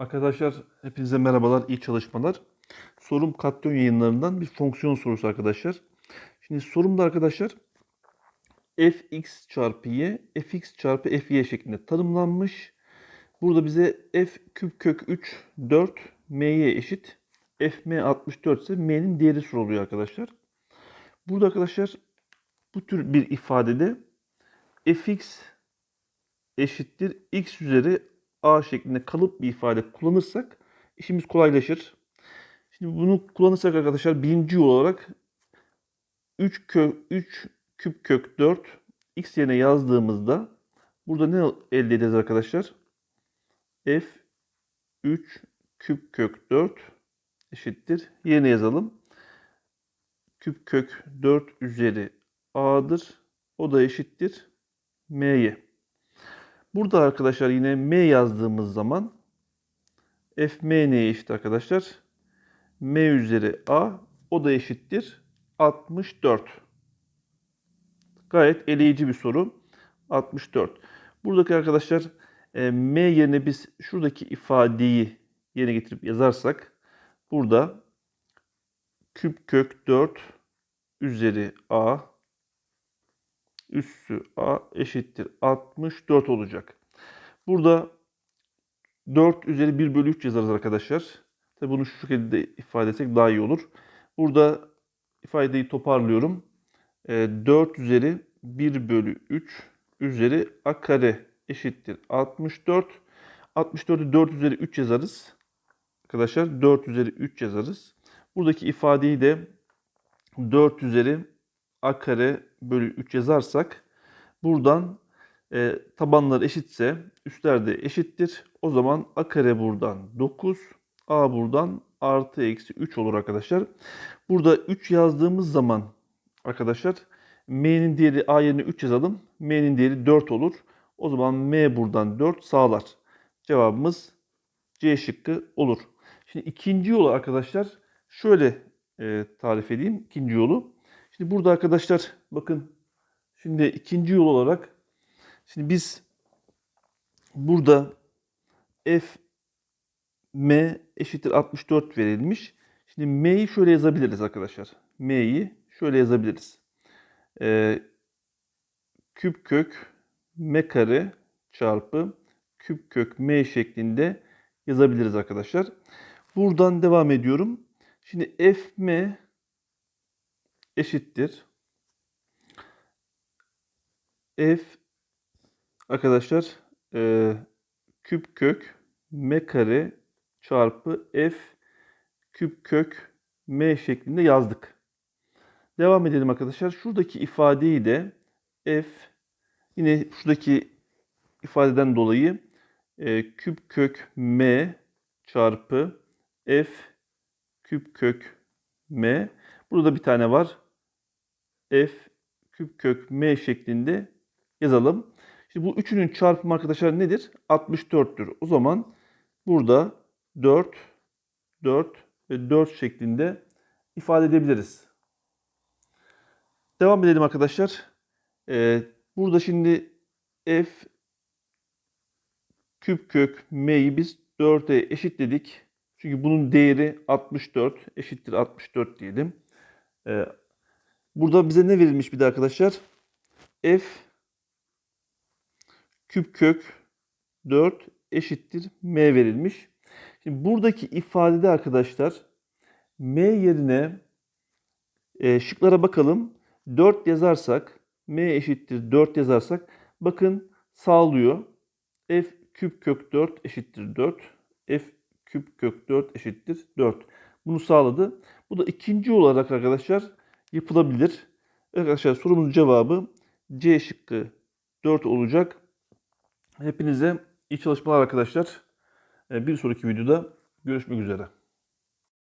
Arkadaşlar hepinize merhabalar, iyi çalışmalar. Sorum katyon yayınlarından bir fonksiyon sorusu arkadaşlar. Şimdi sorumda arkadaşlar fx çarpı y, fx çarpı fy şeklinde tanımlanmış. Burada bize f küp kök 3, 4, my eşit. fm 64 ise m'nin değeri soruluyor arkadaşlar. Burada arkadaşlar bu tür bir ifadede fx eşittir x üzeri a şeklinde kalıp bir ifade kullanırsak işimiz kolaylaşır. Şimdi bunu kullanırsak arkadaşlar birinci yol olarak 3 kök 3 küp kök 4 x yerine yazdığımızda burada ne elde ederiz arkadaşlar? f 3 küp kök 4 eşittir. Yerine yazalım. Küp kök 4 üzeri a'dır. O da eşittir m'ye. Burada arkadaşlar yine m yazdığımız zaman f m neye eşit arkadaşlar? m üzeri a o da eşittir 64. Gayet eleyici bir soru. 64. Buradaki arkadaşlar e, m yerine biz şuradaki ifadeyi yerine getirip yazarsak burada küp kök 4 üzeri a üssü a eşittir 64 olacak. Burada 4 üzeri 1 bölü 3 yazarız arkadaşlar. Tabi bunu şu şekilde ifade etsek daha iyi olur. Burada ifadeyi toparlıyorum. 4 üzeri 1 bölü 3 üzeri a kare eşittir 64. 64'ü 4 üzeri 3 yazarız. Arkadaşlar 4 üzeri 3 yazarız. Buradaki ifadeyi de 4 üzeri a kare bölü 3 yazarsak buradan e, tabanlar eşitse üstler de eşittir. O zaman a kare buradan 9, a buradan artı eksi 3 olur arkadaşlar. Burada 3 yazdığımız zaman arkadaşlar m'nin değeri a yerine 3 yazalım. m'nin değeri 4 olur. O zaman m buradan 4 sağlar. Cevabımız C şıkkı olur. Şimdi ikinci yolu arkadaşlar şöyle e, tarif edeyim. ikinci yolu. Şimdi burada arkadaşlar bakın şimdi ikinci yol olarak şimdi biz burada f m eşittir 64 verilmiş. Şimdi m'yi şöyle yazabiliriz arkadaşlar. m'yi şöyle yazabiliriz. Ee, küp kök m kare çarpı küp kök m şeklinde yazabiliriz arkadaşlar. Buradan devam ediyorum. Şimdi f m eşittir. F arkadaşlar e, küp kök m kare çarpı f küp kök m şeklinde yazdık. Devam edelim arkadaşlar. Şuradaki ifadeyi de f yine şuradaki ifadeden dolayı e, küp kök m çarpı f küp kök m. Burada bir tane var. F küp kök m şeklinde yazalım. Şimdi bu üçünün çarpımı arkadaşlar nedir? 64'tür. O zaman burada 4, 4 ve 4 şeklinde ifade edebiliriz. Devam edelim arkadaşlar. Ee, burada şimdi f küp kök m'yi biz 4'e eşitledik. Çünkü bunun değeri 64 eşittir 64 diyelim. Ee, burada bize ne verilmiş bir de arkadaşlar? f küp kök 4 eşittir m verilmiş. Şimdi buradaki ifadede arkadaşlar m yerine e, şıklara bakalım. 4 yazarsak m eşittir 4 yazarsak bakın sağlıyor. f küp kök 4 eşittir 4. f küp kök 4 eşittir 4. Bunu sağladı. Bu da ikinci olarak arkadaşlar yapılabilir. Arkadaşlar sorumuzun cevabı C şıkkı 4 olacak. Hepinize iyi çalışmalar arkadaşlar. Bir sonraki videoda görüşmek üzere.